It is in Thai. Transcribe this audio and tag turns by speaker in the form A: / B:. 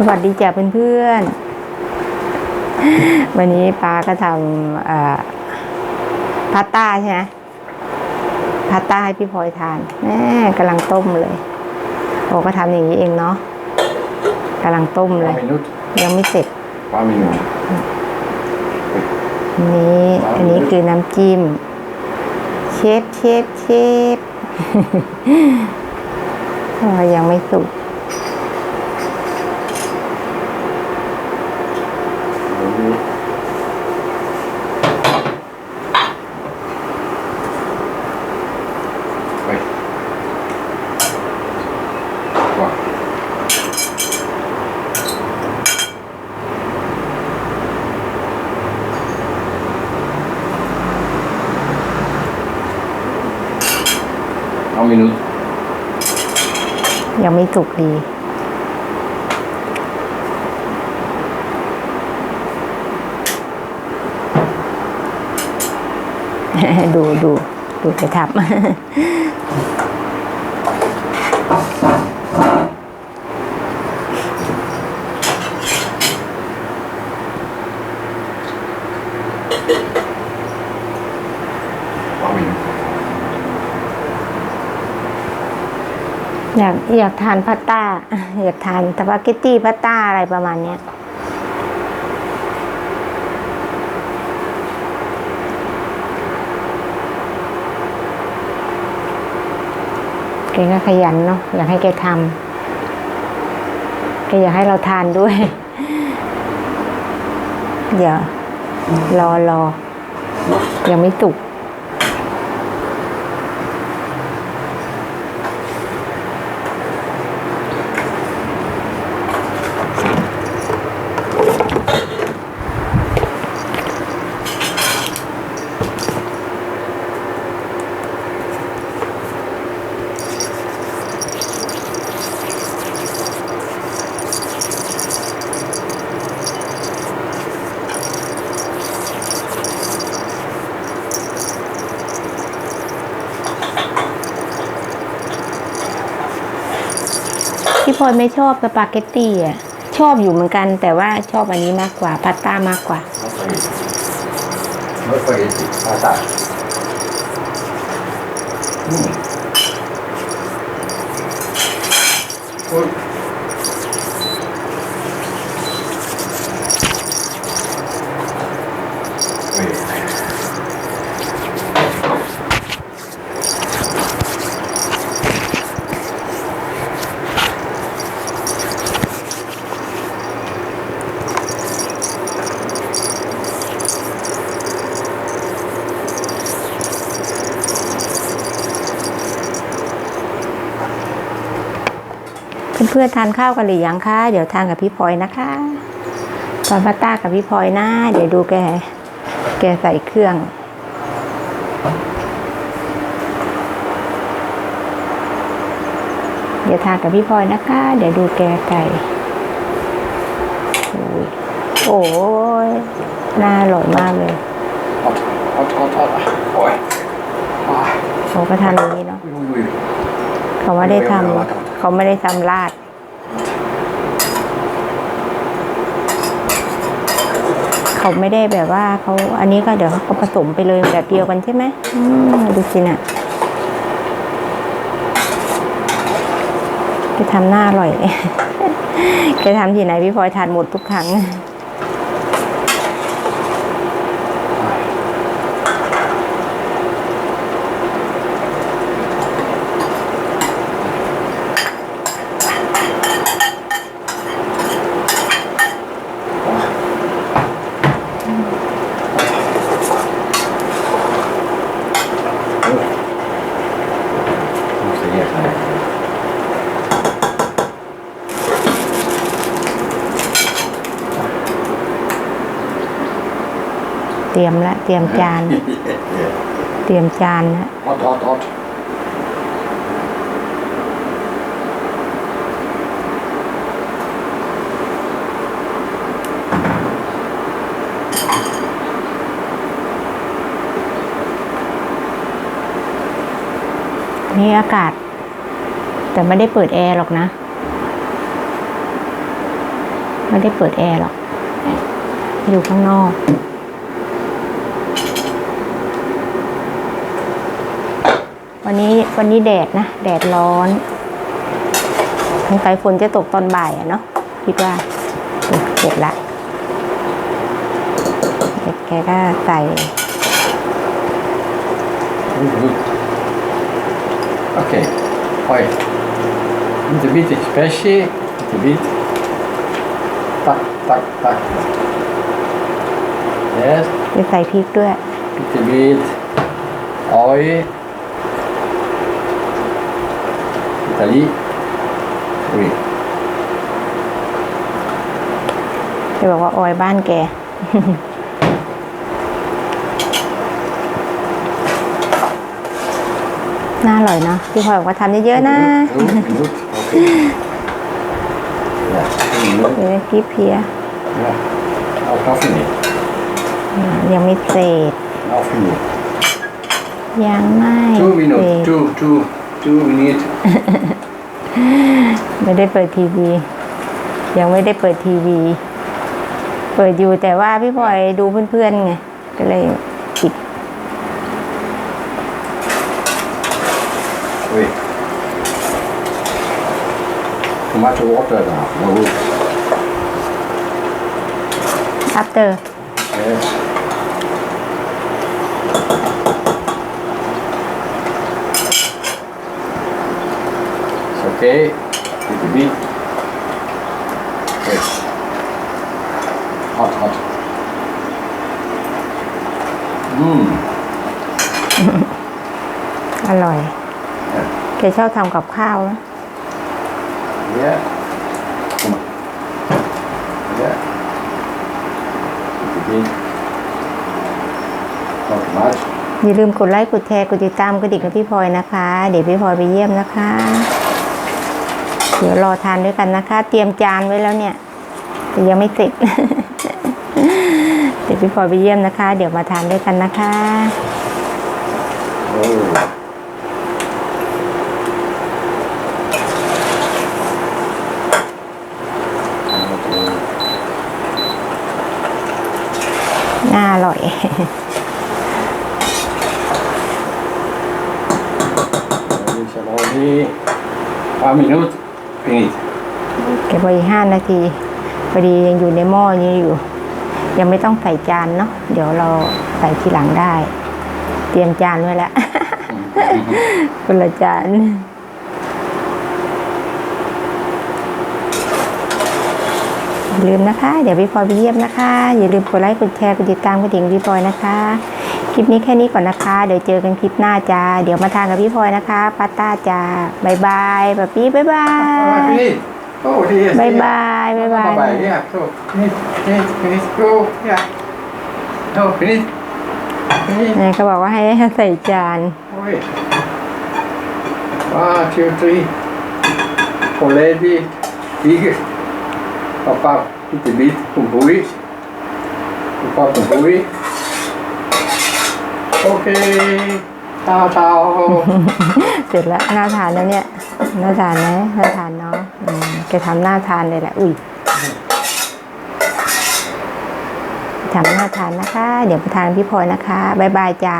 A: สวัสดีจ้ะเพื่อนๆ วันนี้ป้าก็ทำพาสต้าใช่ไหมพาสต้าให้พี่พลอยทานแม่กำลังต้มเลยโอ้ก็ทำอย่างนี้เองเนาะกำลังต้มเลย ยังไม่เสร็จนี้อันนี้คือน้ำจิ้ม เชฟเชฟเชฟยังไม่สุก
B: ไม่รู้
A: ยังไม่สุกดี ดูดูดูไปทับ อยากอยากทานพาสต้า อยากทานสปาเกตตี้พาสต้าอะไรประมาณเนี้ยแกก็ขยันเนาะอยากให้แกทำแกอยากให้เราทานด้วย เดี๋ยว รอรอยังไม่สุก พลไม่ชอบสปาเกตตี้อะชอบอยู่เหมือนกัน แต่ว่าชอบอันนี้มากกว่าพาสต้ามากกว่า
B: ไม่เคยจิพาสต้าอืม
A: เพื่อนๆทานข้าวกันหรือยังคะเดี๋ยวทานกับพี่พลอยนะคะตอนพัตตากับพี่พลอยนะ เดี๋ยวดูแก แกใส่เครื่อง เดี๋ยวทานกับพี่พลอยนะคะ เดี๋ยวดูแกไก่โอ้ยน่าอร่อยมากเลย
B: โอ้ยโอ้
A: ประทำนนี้เนาะเขาว่าได้ทำ เขาไม่ได้ทำลาด เขาไม่ได้แบบว่าเขาอันนี้ก็เดี๋ยวเขาผสมไปเลยแบบเดียวกันใช่ไหมดูสินะ่ะจะทำหน้าอร่อยแกทำที่ไหนพี่พลอยทานหมดทุกครั้ง รียมละเตรียมจาน เตรียมจานนะ
B: ท
A: อดทอดนี่อากาศ แต่ไม่ได้เปิดแอร์หรอกนะ ไม่ได้เปิดแอร์หรอก อยู่ข้างนอก วันนี้วันนี้แดดนะ แดดร้อนสงสัยฝนจะตกตอนบ่ายอะเนาะคิดว่าเออเสร็จละเด็กแกก็ใส่
B: Goed, goed. Oké, hoi. Little bit especie, little bit. Tak, tak, tak. Yes,
A: จะใส่พริกด้วย
B: little bit. Oil. Italie. Oui.
A: จะบอกว่าออยบ้านแก น่าอร่อยเนาะพี่พลอยบอกว่าทำเยอะๆนะ
B: Goed, goed, goed. Oké. Ja, één minuut.
A: เดี๋ยวกิ๊บเพีย
B: Ja. Nou, koffie niet.
A: ยังไม่เสร็จ
B: Nou, minuut.
A: ยังไม่
B: Two
A: เสร็
B: minutes.
A: จ
B: Two, two, two minutes.
A: ไม่ได้เปิดทีวี ยังไม่ได้เปิดทีวี เปิดอยู่แต่ว่าพี่พลอยดูเพื่อนๆไง ก็เลยปิด
B: Oui. Too much water now. No good.
A: after
B: Yes. It's okay. Little bit. Okay. Hot, hot. Mmm.
A: อร่อย แกชอบทำกับข้าวนะ
B: Yeah. Come on. Yeah. Little bit. Not too much.
A: อย่าลืมกดไลค์ กดแชร์ กดติดตามกระดิ่งกับพี่พลอยนะคะ เดี๋ยวพี่พลอยไปเยี่ยมนะคะ เดี๋ยวรอทานด้วยกันนะคะ เตรียมจานไว้แล้วเนี่ยแต่ยังไม่เสร็จเดี๋ยวพี่พลอยไปเยี่ยมนะคะ เดี๋ยวมาทานด้วยกันนะคะน่าอร่อย
B: Salami. Een minuut. Finiet.
A: เก็บไว้อีห้านาทีพอดียังอยู่ในหม้อนี้อยู่ ยังไม่ต้องใส่จานเนาะเดี๋ยวเราใส่ทีหลังได้ เตรียมจานไว้แล้วคนละจานอย่าลืมนะคะ เดี๋ยวพี่พลอยไปเยี่ยมนะคะ อย่าลืมกดไลค์กดแชร์กดติดตามกระดิ่งพี่พลอยนะคะ ลิปนี้แค่นี้ก่อนนะคะ เดี๋ยวเจอกันคลิปหน้าจ้า เดี๋ยวมาทานกับพี่พลอยนะคะปาต้าจ้าบายบายป๊าปี้บายบาย
B: Oh, finiet. Oh, die is
A: บายบายบายบาย
B: Bye bye. Ja, zo. Finiet. Finiet. Finiet. Go. Ja. Oh, finiet. Finiet.
A: เนี่ยเขาบอกว่าให้ใส่จาน
B: Hoi. One, two, three. Colegi. Vier. Papa. Little bit. Kumboei. Papa kumboei. Oké. Ciao, ciao.
A: เสร็จแล้วน่าทานแล้วเนี่ยน่าทานไหมน่าทานเนาะอืมแกทำน่าทานเลยแหละอุ้ยทำน่าทานนะคะ เดี๋ยวไปทานพี่พลอยนะคะบายบายจ้า